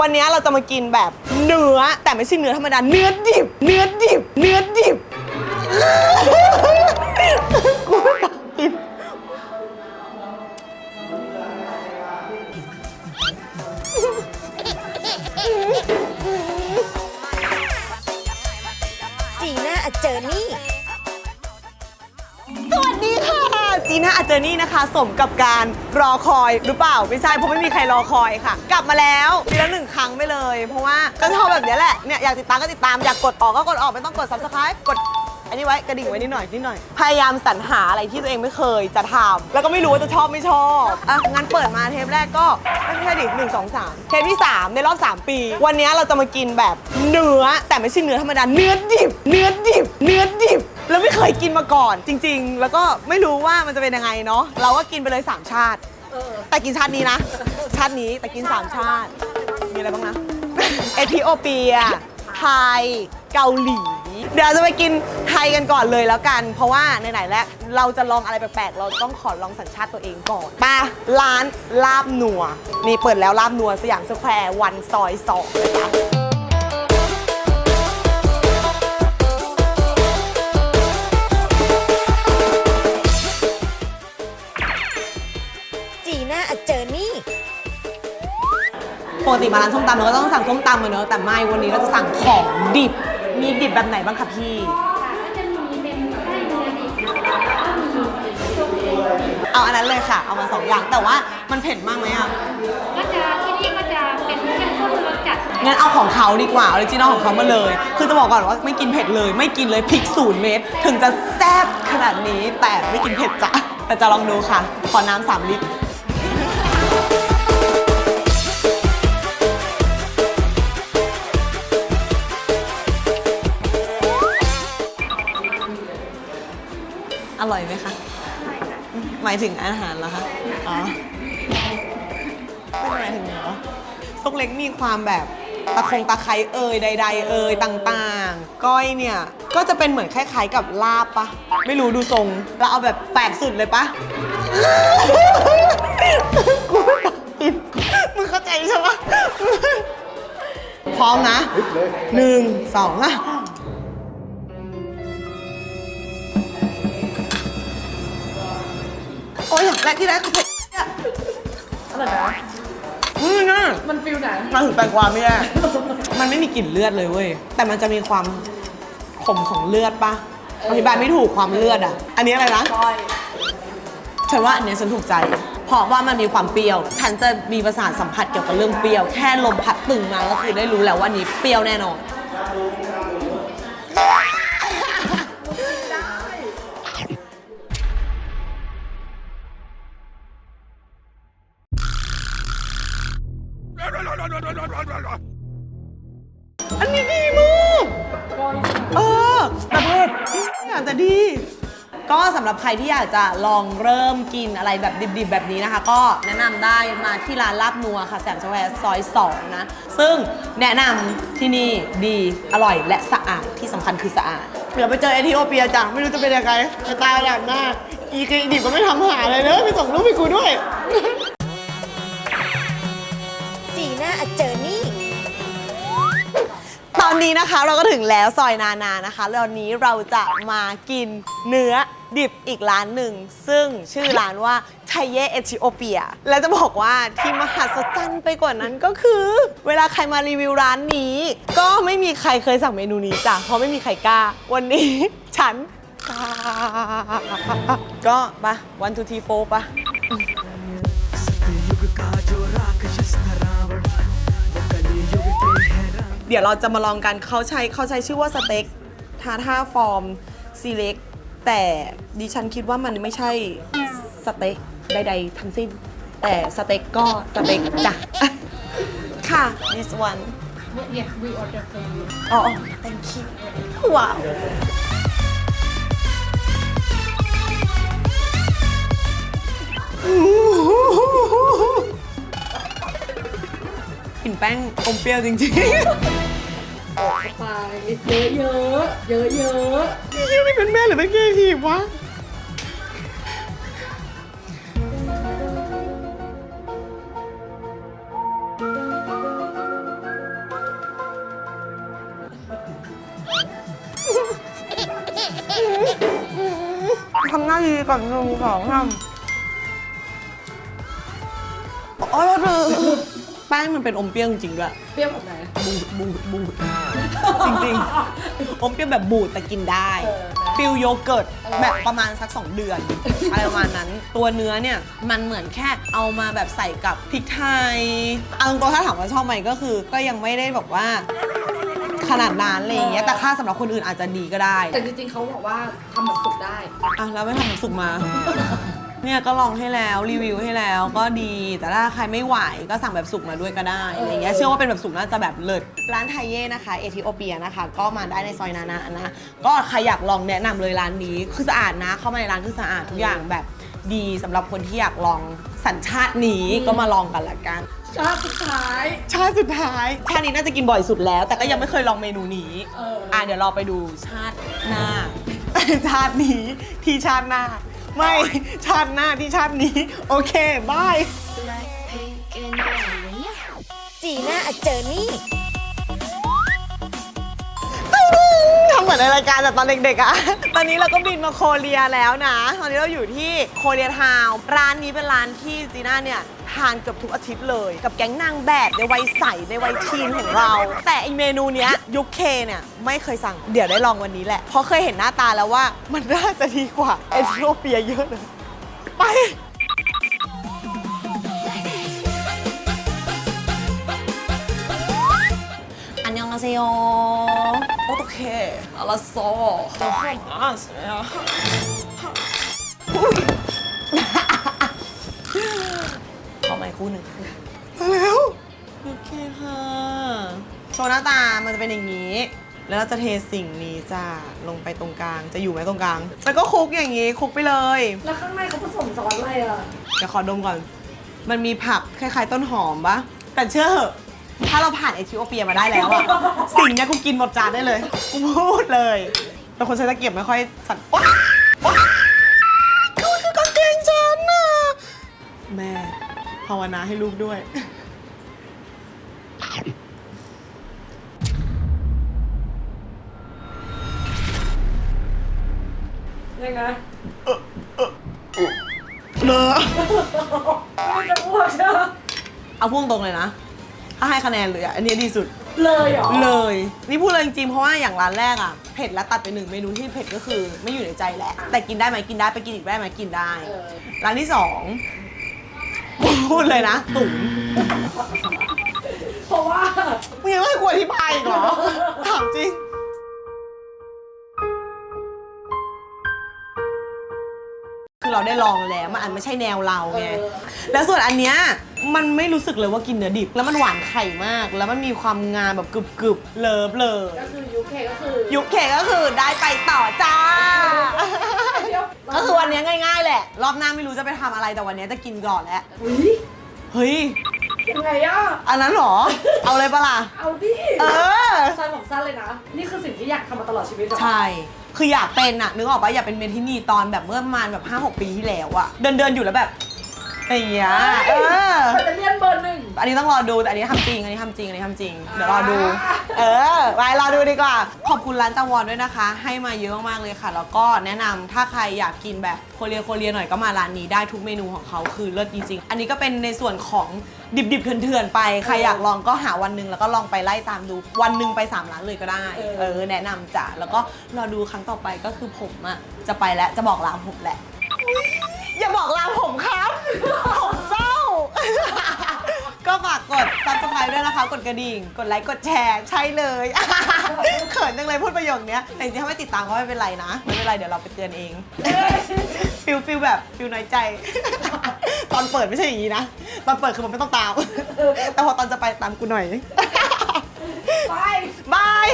วันนี้เราจะมากินแบบเนื้อ แต่ไม่ใช่เนื้อธรรมดา เนื้อดิบ เนื้อดิบ เนื้อดิบกูไม่อยากกิน จีน่าเจอนี่ สวัสดีค่ะ จีน่าอาเจอนี่นะคะสมกับการรอคอยหรือเปล่าไม่ใช่เพราะไม่มีใครรอคอยค่ะ กลับมาแล้วปีละหนึ่งครั้งไปเลย เพราะว่าก็ชอบแบบเนี้ยแหละเนี่ยอยากติดตามก็ติดตามอยากกดออกก็กดออกไม่ต้องกด subscribe กดอันนี้ไว้กระดิ่งไว้นิดหน่อยนิดหน่อย พยายามสรรหาอะไรที่ตัวเองไม่เคยจะทำแล้วก็ไม่รู้ว่าจะชอบไม่ชอบอะงั้นเปิดมาเทปแรกก็ไม่ใช่ดิหนึ่งสองสามเทปที่สามในรอบสามปี วันนี้เราจะมากินแบบเนื้อแต่ไม่ใช่เนื้อธรรมดาเนื้อดิบ เนื้อดิบ เนื้อดิบ แล้วไม่เคยกินมาก่อนจริง ๆ แล้วก็ไม่รู้ว่ามันจะเป็นยังไงเนาะเราก็กินไปเลย 3 ชาติ แต่กินชาตินี้นะ ชาตินี้แต่กิน 3 ชาติ มีอะไรบ้างนะ เอธิโอเปีย ไทย เกาหลี เดี๋ยวจะไปกินไทยกันก่อนเลยแล้วกัน เพราะว่าไหนๆแล้วเราจะลองอะไรแปลกๆ เราต้องขอลองสัญชาติตัวเองก่อนมาร้านลาบนัว นี่เปิดแล้วลาบนัวสยามสแควร์วันซอยสองเลยค่ะ ปกติมาร้านส้มตำเราก็ต้องสั่งส้มตำอะเนอะแต่ไม่วันนี้เราจะสั่งของดิบ มีดิบแบบไหนบ้างคะพี่เอาอันนั้นเลยค่ะ เอามาสองอย่างแต่ว่ามันเผ็ดมากไหมอะก็จะที่นี่ก็จะเป็นเข้มข้นรสจัดงั้นเอาของเขาดีกว่าออริจินอลของเขามาเลย คือจะบอกก่อนว่าไม่กินเผ็ดเลย ไม่กินเลยพริกศูนย์เม็ดถึงจะแซ่บขนาดนี้แต่ไม่กินเผ็ดจ้ะแต่จะลองดูค่ะ ขอน้ำสามลิตร อร่อยไหมคะหมายถึงอาหารเหรอคะ อ๋อไม่ได้หมายถึงเหรอซกเล็กมีความแบบตะคงตะไคร้เอ่ยใด ๆ เอ่ยต่างๆ ก้อยเนี่ย ก็จะเป็นเหมือนคล้ายๆกับลาบปะ ไม่รู้ดูทรงเราเอาแบบแปลกสุดเลยปะกูไม่อยากกินมึงเข้าใจใช่ปะพร้อมนะหนึ่งสองอะ โอ้ยอย่แรกคือเผ็ดอะอะไรนะอืมนะมันฟิลไหนมาถึงแตงกวาไม่แย่มันไม่มีกลิ่นเลือดเลยเว้ย แต่มันจะมีความขมของเลือดปะอธิบายไม่ถูกความเลือดอะ อันนี้อะไรนะก้อยฉันว่าอันเนี้ยฉันถูกใจ เพราะว่ามันมีความเปรี้ยว ฉันจะมีประสาทสัมผัสเกี่ยวกับเรื่องเปรี้ยว แค่ลมพัดตึงมาก็คือได้รู้แล้วว่านี้เปรี้ยวแน่นอน ประเภทอยากจะดี ก็สำหรับใครที่อยากจะลองเริ่มกินอะไรแบบดิบๆ แบบนี้นะคะ ก็แนะนำได้มาที่ร้านลาบนัวค่ะแสมสแควร์ซอย 2 นะ ซึ่งแนะนำที่นี่ดีอร่อยและสะอาดที่สำคัญคือสะอาด เดี๋ยวไปเจอเอธิโอเปียจ้ะไม่รู้จะเป็นยังไงจะตายอย่างหน้า อีกดิบก็ไม่ทำหาเลยเนอะไปส่งรูปให้กูด้วย จีน่าเจอนี่ ตอนนี้นะคะเราก็ถึงแล้วซอยนานานะคะแล้ววันนี้เราจะมากินเนื้อดิบอีกร้านหนึ่ง ซึ่งชื่อร้านว่าไทเยเอธิโอเปีย และจะบอกว่าที่มหัศจรรย์ไปกว่านั้นก็คือ เวลาใครมารีวิวร้านนี้ ก็ไม่มีใครเคยสั่งเมนูนี้จ้ะเพราะไม่มีใครกล้า วันนี้ฉันกล้าก็ปะวันทูทีโฟปะ เดี๋ยวเราจะมาลองกันเขาใช้เขาใช้ชื่อว่าสเต็กทาท่าฟอร์มซีเล็กแต่ดิฉันคิดว่ามันไม่ใช่สเต็กใดๆทั้งสิ้น แต่สเต็กก็สเต็กจ้ะ ค่ะ this one yes we order for you อ๋อ thank you ว้าวก ลิ่นแป้งอมเปรี้ยวจริงไปเยอะเยอะเยอะเยอะๆพี่นี่เป็นแม่หรือเป็นเกย์ทีวะทำหน้าดีก่อนหนึ่งสองทำมโอ้ยเธอ แป้งมันเป็นอมเปรี้ยวจริงๆด้วยเปรี้ยวแบบไหนบูดบูดบูดจริงๆ อมเปรี้ยวแบบบูดแต่กินได้เออนะ ฟิลโยเกิร์ตแบบประมาณสัก 2 เดือน อะไรประมาณนั้น ตัวเนื้อเนี่ยมันเหมือนแค่เอามาแบบใส่กับพริกไทยเอาตรงๆถ้าถามว่าชอบไหมก็คือ ก็ยังไม่ได้แบบว่า ขนาดนั้นอะไรอย่างเงี้ยแต่ค่าสำหรับคนอื่นอาจจะดีก็ได้แต่จริงๆเขาบอกว่าทำแบบสุกได้ อะแล้วไม่ทำน้ำสุกมา เนี่ยก็ลองให้แล้วรีวิวให้แล้วก็ดี แต่ถ้าใครไม่ไหวก็สั่งแบบสุกมาด้วยก็ได้อะไรเงี้ยเชื่อว่าเป็นแบบสุกน่าจะแบบเลิศร้านไทเย่นะคะเอธิโอเปียนะคะ ก็มาได้ในซอยนานานะก็ใครอยากลองแนะนำเลยร้านนี้คือสะอาดนะ เข้ามาในร้านคือสะอาดทุกอย่างแบบดีสำหรับคนที่อยากลองสัญชาตินี้ก็มาลองกันละกัน ชาติสุดท้าย ชาติสุดท้าย ชาตินี้น่าจะกินบ่อยสุดแล้ว แต่ก็ยังไม่เคยลองเมนูนี้เอออ่ อะเดี๋ยวเราไปดูชาติหน้า ชาตินี้ที่ชาติหน้า ไม่ชาติหน้าที่ชาตินี้ โอเคบาย จีน่าอาเจอนี่ ทำเหมือนในรายการแต่ตอนเด็กๆอะตอนนี้เราก็บินมาโคเรียแล้วนะ ตอนนี้เราอยู่ที่โคเรียทาวน์ร้านนี้เป็นร้านที่จีน่าเนี่ยทานเกือบทุกอาทิตย์เลย กับแก๊งนางแบบในวัยใสในวัยทีนของเรา แต่อีเมนูเนี้ยยุคเคเนี่ยไม่เคยสั่ง เดี๋ยวได้ลองวันนี้แหละ เพราะเคยเห็นหน้าตาแล้วว่ามันน่าจะดีกว่าเอธิโอเปียเยอะเลย ไป อันยองอาเซโย โอเคอาลาโซเจ้าข้ามาเสียขอไมค์คู่หนึ่งมาแล้วโอเคค่ะโชว์หน้าตามันจะเป็นอย่างนี้ แล้วเราจะเทสิ่งนี้จ้าลงไปตรงกลางจะอยู่ไหมตรงกลางแล้วก็คลุกอย่างนี้คลุกไปเลย แล้วข้างในเขาผสมซอสอะไรอะ เดี๋ยวขอดมก่อน มันมีผักคล้ายๆต้นหอมปะแต่เชื่อเหอะ ถ้าเราผ่านเอธิโอเปียมาได้แล้วอะสิ่งเนี้ยกูกินหมดจานได้เลยกูพูดเลยแต่คนใช้ตะเกียบไม่ค่อยสั่นว้าวว้าวคือคือกางเกงฉันน่ะแม่ภาวนาให้ลูกด้วย ยังไงเลอะไม่จะอ้วกใช่ไหมเอาพุ่งตรงเลยนะ ถ้าให้คะแนนเลยอะอันนี้ดีสุด เลยเหรอ เลย นี่พูดเลยจริงๆเพราะว่าอย่างร้านแรกอะเผ็ดแล้วตัดไปหนึ่งเมนูที่เผ็ดก็คือไม่อยู่ในใจแล้วแต่กินได้ไหมกินได้ไปกินอีกได้ไหมกินได้ เออ ร้านที่สองพูดเลยนะตุ๋นเพราะว่า มึงยังไม่ให้กูอธิบายอีกเหรอถามจริง เราได้ลองแล้วมันอันไม่ใช่แนวเราไงเออแล้วส่วนอันเนี้ยมันไม่รู้สึกเลยว่ากินเนื้อดิบ แล้วมันหวานไข่มาก แล้วมันมีความงามแบบกรึบๆเลิฟเลยก็คือยูเคก็คือยุคเคก็คือได้ไปต่อจ้าเดี๋ยวก็คือวันนี้ง่าย ๆ แหละ รอบหน้าไม่รู้จะไปทำอะไรแต่วันนี้จะกินก่อนแล้วอุ้ยเฮ้ย ยังไงอะ อันนั้นเหรอ เอาเลยปะล่ะเอาดิเออ สั้นของสั้นเลยนะ นี่คือสิ่งที่อยากทำมาตลอดชีวิตเหรอใช่ คืออยากเป็นอะนึกออกปะอยากเป็นเมทินีตอนแบบเมื่อประมาณแบบ5 6 ปีที่แล้วอะเดินเดินๆอยู่แล้วแบบ อะไรอย่างเงี้ยเออมันจะเลี่ยนเบอร์หนึ่ง อันนี้ต้องรอดูแต่อันนี้ทำจริง อันนี้ทำจริง อันนี้ทำจริง เดี๋ยวรอดู เออไปรอดูดีกว่า ขอบคุณร้านจังวอนด้วยนะคะ ให้มาเยอะมากๆเลยค่ะ แล้วก็แนะนำถ้าใครอยากกินแบบโคเรียโคเรียหน่อยก็มาร้านนี้ได้ทุกเมนูของเขาคือเลิศจริงๆ อันนี้ก็เป็นในส่วนของดิบๆเถื่อนๆไป ใครอยากลองก็หาวันหนึ่งแล้วก็ลองไปไล่ตามดู วันหนึ่งไปสามร้านเลยก็ได้เออ แนะนำจ้ะ แล้วก็รอดูครั้งต่อไปก็คือผมอะจะไปแล้วจะบอกลาผมแหละ อย่าบอกลาผมครับ ผมเศร้า ก็ฝากกด subscribe ด้วยนะคะ กดกระดิ่ง กดไลค์ กดแชร์ ใช่เลย เขินจังเลยพูดประโยคเนี้ย แต่จริงๆถ้าไม่ติดตามก็ไม่เป็นไรนะ ไม่เป็นไร เดี๋ยวเราไปเตือนเอง ฟิลฟิลแบบฟิลน้อยใจ ตอนเปิดไม่ใช่อย่างนี้นะ ตอนเปิดคือมันไม่ต้องตาม แต่พอตอนจะไปตามกูหน่อย ไป บาย